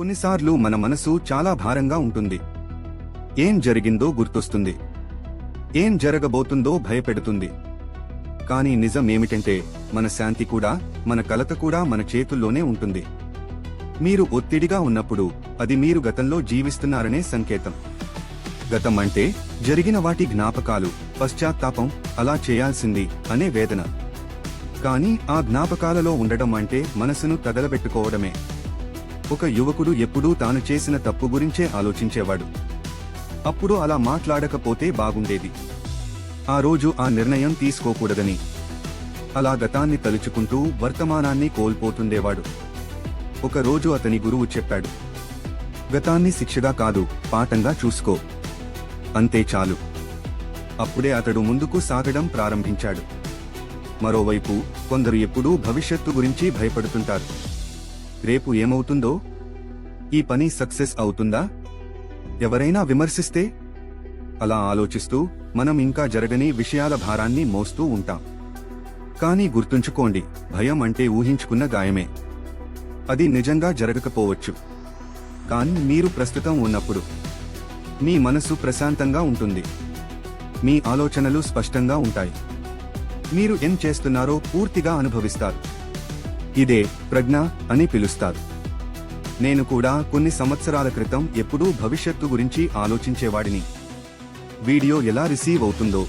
కొన్నిసార్లు మన మనసు చాలా భారంగా ఉంటుంది. ఏం జరిగిందో గుర్తొస్తుంది. ఏం జరగబోతుందో భయపెడుతుంది. కానీ నిజం ఏమిటంటే మన శాంతి కూడా మన కలత కూడా మన చేతుల్లోనే ఉంటుంది. మీరు ఒత్తిడిగా ఉన్నప్పుడు అది మీరు గతంలో జీవిస్తున్నారనే సంకేతం. గతం అంటే జరిగిన వాటి జ్ఞాపకాలు పశ్చాత్తాపం అలా చేయాల్సింది అనే వేదన. కానీ ఆ జ్ఞాపకాలలో ఉండడం అంటే మనసును తగలబెట్టుకోవడమే. ఒక యువకుడు ఎప్పుడూ తాను చేసిన తప్పు గురించే ఆలోచించేవాడు. అప్పుడు అలా మాట్లాడకపోతే బాగుండేది. ఆ రోజు ఆ నిర్ణయం తీసుకోకూడదని. అలా గతాన్ని తలుచుకుంటూ వర్తమానాన్ని కోల్పోతుండేవాడు. ఒక రోజు అతని గురువు చెప్పాడు గతాన్ని శిక్షగా కాదు పాఠంగా చూసుకో. అంతే చాలు. అప్పుడే అతడు ముందుకు సాగడం ప్రారంభించాడు. మరోవైపు కొందరు ఎప్పుడూ భవిష్యత్తు గురించి భయపడుతుంటారు. రేపు ఏమవుతుందో? ఈ పని సక్సెస్ అవుతుందా? ఎవరైనా విమర్శిస్తే? అలా ఆలోచిస్తూ మనం ఇంకా జరగని విషయాల భారాన్ని మోస్తూ ఉంటాం. కానీ గుర్తుంచుకోండి భయం అంటే ఊహించుకున్న గాయమే. అది నిజంగా జరగకపోవచ్చు. కానీ మీరు ప్రస్తుతం ఉన్నప్పుడు మీ మనసు ప్రశాంతంగా ఉంటుంది. మీ ఆలోచనలు స్పష్టంగా ఉంటాయి. మీరు ఏం చేస్తున్నారో పూర్తిగా అనుభవిస్తారు. ఇదే ప్రజ్ఞ అని పిలుస్తారు. నేను కూడా కొన్ని సంవత్సరాల క్రితం ఎప్పుడూ భవిష్యత్తు గురించి ఆలోచించేవాడిని. వీడియో ఎలా రిసీవ్ అవుతుందో.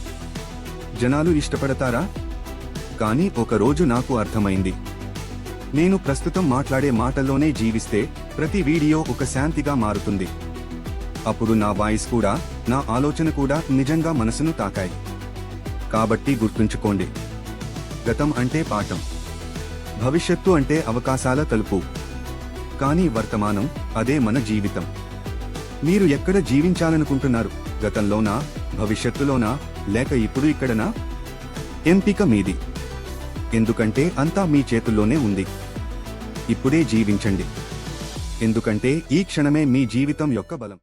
జనాలు ఇష్టపడతారా? కానీ ఒకరోజు నాకు అర్థమైంది. నేను ప్రస్తుతం మాట్లాడే మాటల్లోనే జీవిస్తే ప్రతి వీడియో ఒక శాంతిగా మారుతుంది. అప్పుడు నా వాయిస్ కూడా నా ఆలోచన కూడా నిజంగా మనసును తాకాయి. కాబట్టి గుర్తుంచుకోండి. గతం అంటే పాఠం. భవిష్యత్తు అంటే అవకాశాల తలుపు. కానీ వర్తమానం అదే మన జీవితం. మీరు ఎక్కడ జీవించాలనుకుంటున్నారు? గతంలోనా? భవిష్యత్తులోనా? లేక ఇప్పుడు ఇక్కడనా? ఎంపిక మీది. ఎందుకంటే అంతా మీ చేతుల్లోనే ఉంది. ఇప్పుడే జీవించండి. ఎందుకంటే ఈ క్షణమే మీ జీవితం యొక్క బలం.